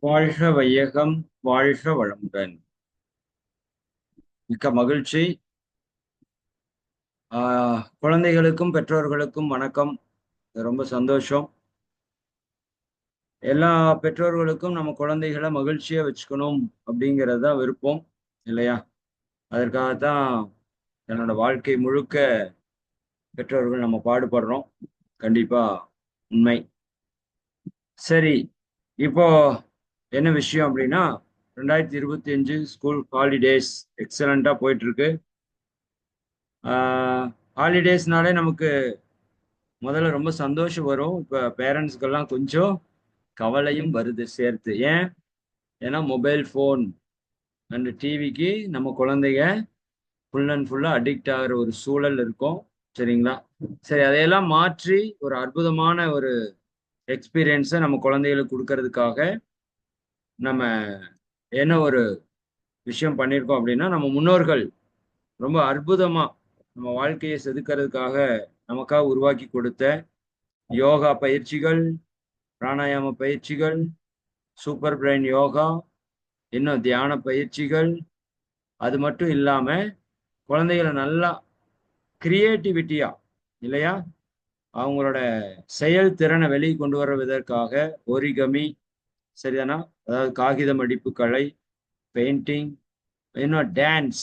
வாழ்க வையகம் வாழ்க வளமுடன். மிக்க மகிழ்ச்சி. ஆஹ் குழந்தைகளுக்கும் பெற்றோர்களுக்கும் வணக்கம். ரொம்ப சந்தோஷம். எல்லா பெற்றோர்களுக்கும் நம்ம குழந்தைகளை மகிழ்ச்சியா வச்சுக்கணும் அப்படிங்கிறது தான் விருப்பம் இல்லையா? அதற்காகத்தான் என்னோட வாழ்க்கை முழுக்க பெற்றோர்கள் நம்ம பாடுபடுறோம். கண்டிப்பா உண்மை. சரி இப்போ என்ன விஷயம் அப்படின்னா ரெண்டாயிரத்தி இருபத்தி அஞ்சு ஸ்கூல் ஹாலிடேஸ் எக்ஸலண்டா போயிட்டு இருக்கு ஹாலிடேஸ்னாலே நமக்கு முதல்ல ரொம்ப சந்தோஷம் வரும். இப்போ பேரண்ட்ஸ்க்கெல்லாம் கொஞ்சம் கவலையும் வருது சேர்த்து. ஏன்? ஏன்னா மொபைல் ஃபோன் அண்ட் டிவிக்கு நம்ம குழந்தைங்க ஃபுல் அண்ட் ஃபுல்லாக அடிக்ட் ஆகிற ஒரு சூழல் இருக்கும். சரிங்களா? சரி அதையெல்லாம் மாற்றி ஒரு அற்புதமான ஒரு எக்ஸ்பீரியன்ஸை நம்ம குழந்தைகளுக்கு கொடுக்கறதுக்காக நம்ம என்ன ஒரு விஷயம் பண்ணியிருக்கோம் அப்படின்னா நம்ம முன்னோர்கள் ரொம்ப அற்புதமாக நம்ம வாழ்க்கையை செதுக்கிறதுக்காக நமக்காக உருவாக்கி கொடுத்த யோகா பயிற்சிகள் பிராணாயாம பயிற்சிகள் சூப்பர் பிரெயின் யோகா இன்னும் தியான பயிற்சிகள். அது மட்டும் இல்லாமல் குழந்தைகளை நல்லா கிரியேட்டிவிட்டியா இல்லையா? அவங்களோட செயல்திறனை வெளியே கொண்டு வருவதற்காக ஒரிகமி சரிதானா? அதாவது காகிதம் அடிப்பு கலை பெயிண்டிங் இன்னும் டான்ஸ்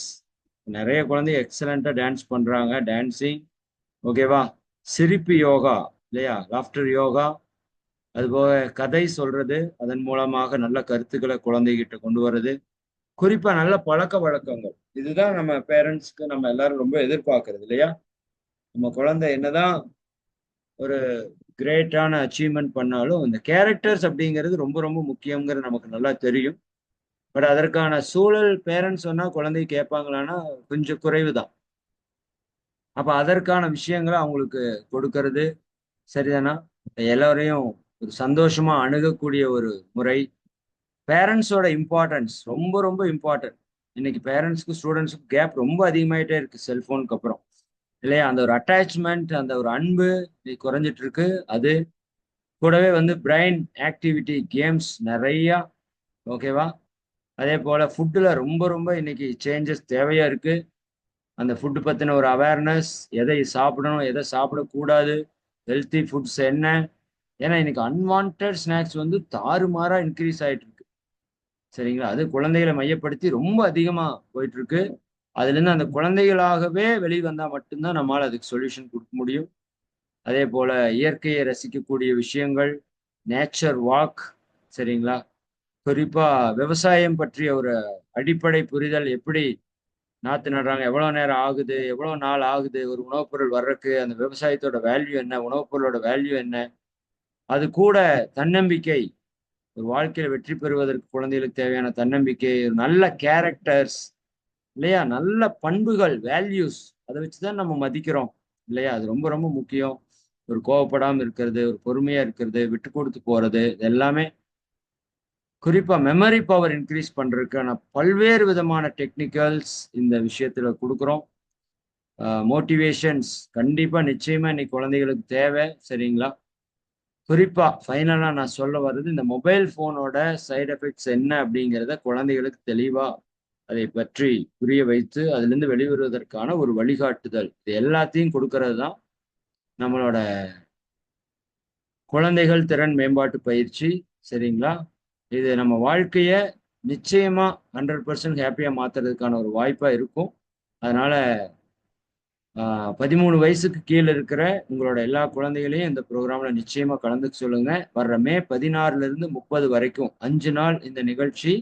நிறைய குழந்தைங்க எக்ஸலண்ட்டாக டான்ஸ் பண்ணுறாங்க டான்ஸிங் ஓகேவா சிரிப்பு யோகா இல்லையா? லாஃப்டர் யோகா. அதுபோக கதை சொல்றது அதன் மூலமாக நல்ல கருத்துக்களை குழந்தைகிட்ட கொண்டு வர்றது. குறிப்பா நல்ல பழக்க வழக்கங்கள். இதுதான் நம்ம பேரண்ட்ஸ்க்கு நம்ம எல்லாரும் ரொம்ப எதிர்பார்க்கறது இல்லையா? நம்ம குழந்தை என்னதான் ஒரு கிரேட்டான அச்சீவ்மெண்ட் பண்ணாலும் இந்த கேரக்டர்ஸ் அப்படிங்கிறது ரொம்ப ரொம்ப முக்கியங்கிறது நமக்கு நல்லா தெரியும். பட் அதற்கான சூழல் பேரண்ட்ஸ் சொன்னா குழந்தை கேட்பாங்களான்னா கொஞ்சம் குறைவு தான் அப்போ அதற்கான விஷயங்களை அவங்களுக்கு கொடுக்கறது சரிதானா? எல்லோரையும் ஒரு சந்தோஷமா அணுகக்கூடிய ஒரு முறை. பேரண்ட்ஸோட இம்பார்ட்டன்ஸ் ரொம்ப ரொம்ப இம்பார்ட்டன்ட் இன்னைக்கு பேரண்ட்ஸ்க்கு ஸ்டூடெண்ட்ஸுக்கு கேப் ரொம்ப அதிகமாயிட்டே இருக்கு செல்ஃபோனுக்கு அப்புறம். இல்லையா? அந்த ஒரு அட்டாச்மெண்ட் அந்த ஒரு அன்பு குறைஞ்சிட்டு இருக்கு அது கூடவே வந்து பிரெயின் ஆக்டிவிட்டி கேம்ஸ் நிறையா ஓகேவா அதே போல் ஃபுட்டில் ரொம்ப ரொம்ப இன்னைக்கு சேஞ்சஸ் தேவையாக இருக்குது அந்த ஃபுட்டு பற்றின ஒரு அவேர்னஸ் எதை சாப்பிடணும் எதை சாப்பிடக்கூடாது ஹெல்த்தி ஃபுட்ஸ் என்ன? ஏன்னா இன்னைக்கு அன்வான்ட் ஸ்நாக்ஸ் வந்து தாறுமாறாக இன்க்ரீஸ் ஆகிட்டு இருக்கு சரிங்களா? அது குழந்தைகளை மையப்படுத்தி ரொம்ப அதிகமாக போயிட்டுருக்கு. அதுலேருந்து அந்த குழந்தைகளாகவே வெளியே வந்தால் மட்டும்தான் நம்மளால் அதுக்கு சொல்யூஷன் கொடுக்க முடியும். அதே போல் இயற்கையை ரசிக்கக்கூடிய விஷயங்கள் நேச்சர் வாக் சரிங்களா? குறிப்பாக விவசாயம் பற்றிய ஒரு அடிப்படை புரிதல் எப்படி நாற்று நடுறாங்க எவ்வளோ நேரம் ஆகுது எவ்வளோ நாள் ஆகுது ஒரு உணவுப் பொருள் வர்றதுக்கு அந்த விவசாயத்தோட வேல்யூ என்ன உணவுப் பொருளோட வேல்யூ என்ன? அது கூட தன்னம்பிக்கை ஒரு வாழ்க்கையில் வெற்றி பெறுவதற்கு குழந்தைகளுக்கு தேவையான தன்னம்பிக்கை ஒரு நல்ல கேரக்டர்ஸ் இல்லையா? நல்ல பண்புகள் வேல்யூஸ் அதை வச்சு தான் நம்ம மதிக்கிறோம். இல்லையா? அது ரொம்ப ரொம்ப முக்கியம். ஒரு கோவப்படாமல் இருக்கிறது ஒரு பொறுமையாக இருக்கிறது விட்டு கொடுத்து போகிறது இது எல்லாமே குறிப்பாக மெமரி பவர் இன்க்ரீஸ் பண்றதுக்கான பல்வேறு விதமான டெக்னிக்கல்ஸ் இந்த விஷயத்தில் கொடுக்குறோம். மோட்டிவேஷன்ஸ் கண்டிப்பாக நிச்சயமாக இன்னைக்கு குழந்தைகளுக்கு தேவை சரிங்களா? குறிப்பாக ஃபைனலாக நான் சொல்ல வர்றது இந்த மொபைல் ஃபோனோட சைடு எஃபெக்ட்ஸ் என்ன அப்படிங்கிறத குழந்தைகளுக்கு தெளிவாக அதை பற்றி புரிய வைத்து அதிலிருந்து வெளிவருவதற்கான ஒரு வழிகாட்டுதல். இது எல்லாத்தையும் கொடுக்கறது தான் நம்மளோட குழந்தைகள் திறன் மேம்பாட்டு பயிற்சி சரிங்களா? இது நம்ம வாழ்க்கையை நிச்சயமா ஹண்ட்ரட் பர்சன்ட் ஹாப்பியா மாத்துறதுக்கான ஒரு வாய்ப்பா இருக்கும். அதனால பதிமூணு வயசுக்கு கீழே இருக்கிற உங்களோட எல்லா குழந்தைகளையும் இந்த ப்ரோக்ராம்ல நிச்சயமா கலந்துக்க சொல்லுங்க. வர்ற மே பதினாறுல இருந்து முப்பது வரைக்கும் அஞ்சு நாள் இந்த நிகழ்ச்சி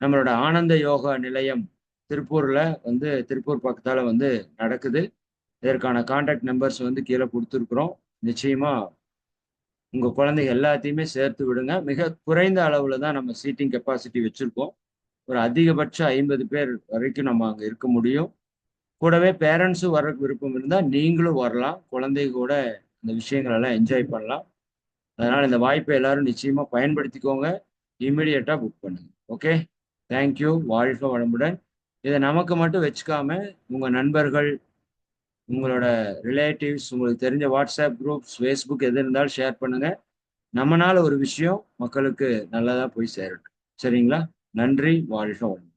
நம்மளோட ஆனந்த யோகா நிலையம் திருப்பூர்ல வந்து திருப்பூர் பக்கத்தால வந்து நடக்குது. இதற்கான கான்டாக்ட் நம்பர்ஸ் வந்து கீழே கொடுத்துருக்குறோம். நிச்சயமா உங்க குழந்தைங்க எல்லாத்தையுமே சேர்த்து விடுங்க. மிக குறைந்த அளவுல தான் நம்ம சீட்டிங் கெப்பாசிட்டி வச்சிருக்கோம். ஒரு அதிகபட்சம் ஐம்பது பேர் வரைக்கும் நம்ம அங்கே இருக்க முடியும். கூடவே பேரண்ட்ஸும் வர விருப்பம் இருந்தால் நீங்களும் வரலாம். குழந்தைங்க கூட இந்த விஷயங்கள் எல்லாம் என்ஜாய் பண்ணலாம். அதனால இந்த வாய்ப்பை எல்லாரும் நிச்சயமா பயன்படுத்திக்கோங்க. இம்மிடியட்டா புக் பண்ணுங்க. ஓகே தேங்க்யூ வாழ்க வளமுடன். இதை நமக்கு மட்டும் வச்சுக்காம உங்கள் நண்பர்கள் உங்களோட ரிலேட்டிவ்ஸ் உங்களுக்கு தெரிஞ்ச வாட்ஸ்அப் குரூப்ஸ் ஃபேஸ்புக் எது இருந்தாலும் ஷேர் பண்ணுங்க. நம்மனால ஒரு விஷயம் மக்களுக்கு நல்லதாக போய் சேரட்டும். சரிங்களா? நன்றி வாழ்க வளமுடன்.